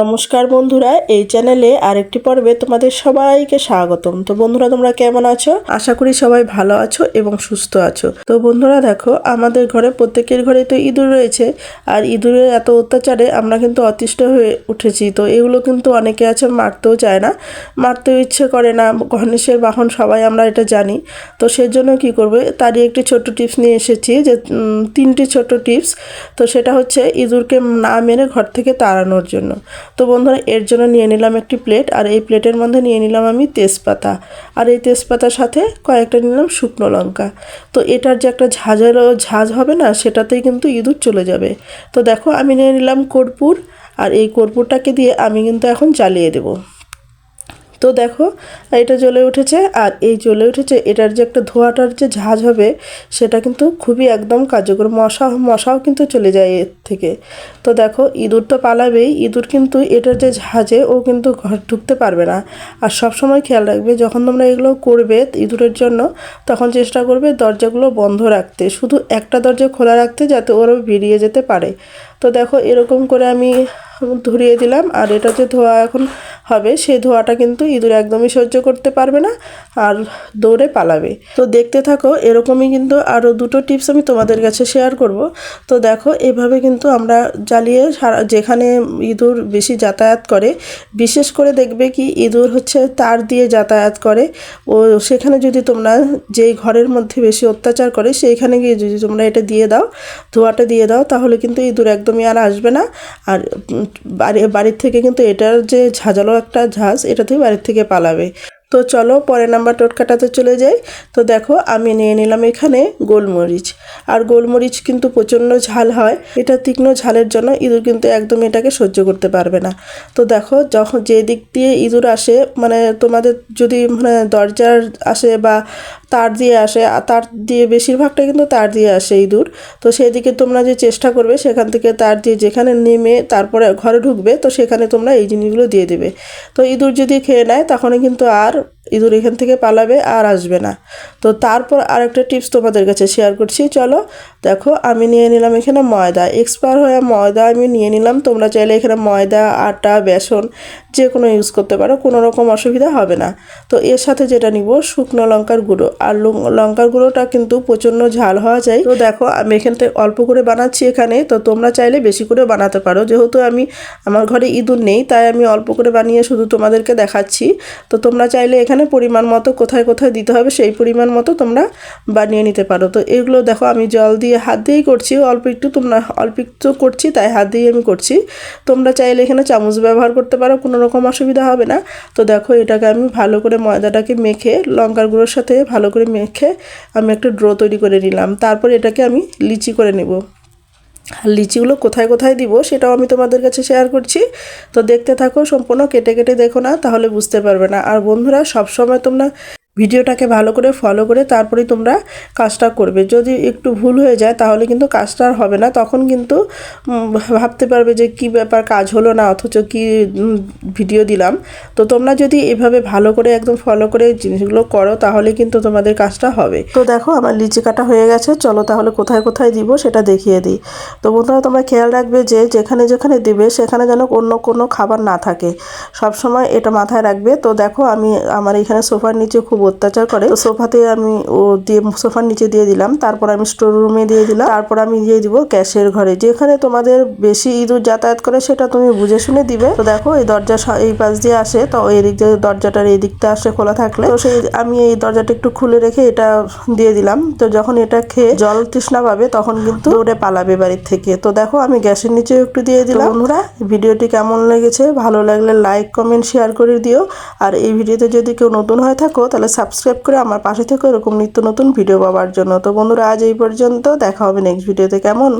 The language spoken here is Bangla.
নমস্কার বন্ধুরা, এই চ্যানেলে আরেকটি পর্বে তোমাদের সবাইকে স্বাগতম। তো বন্ধুরা, তোমরা কেমন আছো? আশা করি সবাই ভালো আছো এবং সুস্থ আছো। তো বন্ধুরা, দেখো, আমাদের ঘরে প্রত্যেকের ঘরে তো ইঁদুর রয়েছে। আর ইঁদুরের এত অত্যাচারে আমরা কিন্তু অতিষ্ঠ হয়ে উঠেছি। তো এগুলো কিন্তু অনেকে আছে, মারতেও চায় না। মারতেও ইচ্ছে করে না। গণেশের বাহন সবাই আমরা এটা জানি। তো সেজন্য কি করবে, তারই একটি ছোট্ট টিপস নিয়ে এসেছি যে তিনটি ছোট্ট টিপস। তো সেটা হচ্ছে, ইঁদুরকে না মেরে ঘর থেকে তাড়ানোর জন্য। তো বন্ধুরা, এর জন্য নিয়ে নিলাম একটি প্লেট, আর এই প্লেটের মধ্যে নিয়ে নিলাম আমি তেজপাতা। আর এই তেজপাতার সাথে কয়েকটা নিলাম শুকনো লঙ্কা। তো এটার যে একটা ঝাঁঝালো ঝাঁঝ হবে না, সেটাতেই কিন্তু ইঁদুর চলে যাবে। তো দেখো, আমি নিয়ে নিলাম কর্পূর, আর এই কর্পূরটাকে দিয়ে আমি কিন্তু এখন জ্বালিয়ে দেবো। তো দেখো, এটা জ্বলে উঠেছে আর এই জ্বলে উঠেছে, এটার যে একটা ধোঁয়াটার যে ঝাঁজ হবে, সেটা কিন্তু খুবই একদম কার্যকর, মশা, মশাও কিন্তু চলে যায় এর থেকে। তো দেখো, ইঁদুর তো পালাবেই, ইঁদুর কিন্তু এটার যে ঝাঁজে ও কিন্তু ঘর ঢুকতে পারবে না। আর সব সময় খেয়াল রাখবে, যখন তোমরা এগুলো করবে ইঁদুরের জন্য, তখন চেষ্টা করবে দরজাগুলো বন্ধ রাখতে, শুধু একটা দরজা খোলা রাখতে যাতে ওরা বেরিয়ে যেতে পারে। তো দেখো, এরকম করে আমি ধরিয়ে দিলাম, আর এটা যে ধোয়া এখন হবে সেই ধোয়াটা কিন্তু ইঁদুর একদমই সহ্য করতে পারবে না আর দৌড়ে পালাবে। তো দেখতে থাকো, এরকমই কিন্তু আরও দুটো টিপস আমি তোমাদের কাছে শেয়ার করব। তো দেখো, এভাবে কিন্তু আমরা জ্বালিয়ে সারা যেখানে ইঁদুর বেশি যাতায়াত করে, বিশেষ করে দেখবে কি ইঁদুর হচ্ছে তার দিয়ে যাতায়াত করে। ও সেখানে যদি তোমরা যেই ঘরের মধ্যে বেশি অত্যাচার করে, সেইখানে গিয়ে যদি তোমরা এটা দিয়ে দাও, ধোঁয়াটা দিয়ে দাও, তাহলে কিন্তু ইঁদুর একদমই আর আসবে না। আর বাড়ি বাড়ির থেকে কিন্তু এটার যে ঝাঁঝালো একটা ঝাঁজ এটাতেই বাড়ির থেকে পালাবে। তো চলো পরের নাম্বার টোটকাটাতে চলে যাই। তো দেখো, আমি নিয়ে নিলাম এখানে গোলমরিচ। আর গোলমরিচ কিন্তু প্রচণ্ড ঝাল হয়। এটা তীক্ষ্ণ ঝালের জন্য ইঁদুর কিন্তু একদম এটাকে সহ্য করতে পারবে না। তো দেখো, যখন যে দিক দিয়ে ইঁদুর আসে মানে তোমাদের যদি মানে দরজার আসে বা তার দিয়ে আসে তার দিয়ে বেশিরভাগটা কিন্তু তার দিয়ে আসে ইঁদুর। তো সেদিকে তোমরা যে চেষ্টা করবে, সেখান থেকে তার দিয়ে যেখানে নেমে তারপরে ঘরে ঢুকবে, তো সেখানে তোমরা এই জিনিসগুলো দিয়ে দেবে। তো ইঁদুর যদি খেয়ে নেয়, তখনই কিন্তু আর る。ইঁদুর এখান থেকে পালাবে আর আসবে না। তো তারপর আরেকটা টিপস তোমাদের কাছে শেয়ার করছি। চলো, দেখো, আমি নিয়ে নিলাম এখানে ময়দা। এক্সপায়ার হয়ে ময়দা আমি নিয়ে নিলাম। তোমরা চাইলে এখানে ময়দা, আটা, বেসন যে কোনো ইউজ করতে পারো। কোনো রকম অসুবিধা হবে না। তো এর সাথে যেটা নিব, শুকনো লঙ্কার গুঁড়ো। আর লঙ্কার গুঁড়োটা কিন্তু প্রচণ্ড ঝাল হওয়া যায়। তো দেখো, আমি এখান থেকে অল্প করে বানাচ্ছি এখানে। তো তোমরা চাইলে বেশি করে বানাতে পারো। যেহেতু আমি, আমার ঘরে ইঁদুর নেই, তাই আমি অল্প করে বানিয়ে শুধু তোমাদেরকে দেখাচ্ছি। তো তোমরা চাইলে এখানে পরিমাণ মতো কোথায় কোথায় দিতে হবে সেই পরিমাণ মতো তোমরা বানিয়ে নিতে পারো। তো এগুলো দেখো আমি জল দিয়ে হাত দিয়েই করছি, অল্প একটু তোমরা, অল্প একটু করছি, তাই হাত দিয়েই আমি করছি। তোমরা চাইলে এখানে চামচ ব্যবহার করতে পারো, কোনো রকম অসুবিধা হবে না। তো দেখো এটাকে আমি ভালো করে ময়দাটাকে মেখে, লঙ্কার গুঁড়োর সাথে ভালো করে মেখে আমি একটা ড্রো তৈরি করে নিলাম। তারপর এটাকে আমি লিচি করে নেব। আর লিচিগুলো কোথায় কোথায় দিব সেটাও আমি তোমাদের কাছে শেয়ার করছি। তো দেখতে থাকো, সম্পূর্ণ কেটে কেটে দেখো না, তাহলে বুঝতে পারবে না। আর বন্ধুরা, সবসময় তোমরা ভিডিওটাকে ভালো করে ফলো করে তারপরেই তোমরা কাজটা করবে। যদি একটু ভুল হয়ে যায়, তাহলে কিন্তু কাজটা আর হবে না। তখন কিন্তু ভাবতে পারবে যে কি ব্যাপার কাজ হলো না, অথচ কি ভিডিও দিলাম। তো তোমরা যদি এভাবে ভালো করে একদম ফলো করে জিনিসগুলো করো, তাহলে কিন্তু তোমাদের কাজটা হবে। তো দেখো, আমার লিচি কাটা হয়ে গেছে। চলো তাহলে কোথায় কোথায় দিব সেটা দেখিয়ে দিই। তো বন্ধুরা, তোমরা খেয়াল রাখবে যে যেখানে যেখানে দিবে, সেখানে যেন অন্য কোনো খাবার না থাকে। সব সময় এটা মাথায় রাখবে। তো দেখো, আমি, আমার এখানে সোফার নিচে খুব অত্যাচার করে। তো সোফাতে আমি ও দিয়ে সোফার নিচে দিয়ে দিলাম। তারপর আমি স্টোর রুমে দিয়ে দিলাম। তারপর আমি দিয়ে দিব গ্যাসের ঘরে। যেখানে তোমাদের বেশি ইঁদুর যাতায়াত করে সেটা তুমি বুঝে শুনে দিবে। তো দেখো এই দরজা এই পাশ দিয়ে আসে। তো এই দিক দিয়ে দরজাটার এই দিকটা আসে খোলা থাকলে। তো সেই আমি এই দরজাটা একটু খুলে রেখে এটা দিয়ে দিলাম। তো যখন এটা খেয়ে জল তৃষ্ণা পাবে তখন কিন্তু দৌড়ে পালাবে বাড়ির থেকে। তো দেখো আমি গ্যাসের নিচেও একটু দিয়ে দিলাম। বন্ধুরা ভিডিওটি কেমন লেগেছে? ভালো লাগলে লাইক কমেন্ট শেয়ার করে দিও। আর এই ভিডিওতে যদি কেউ নতুন হয়ে থাকো তাহলে সাবস্ক্রাইব করে আমার পাশে থেকে এরকম নিত্য নতুন ভিডিও পাওয়ার জন্য। তো বন্ধুরা, আজ এই পর্যন্ত। দেখা হবে নেক্সট ভিডিওতে কেমন?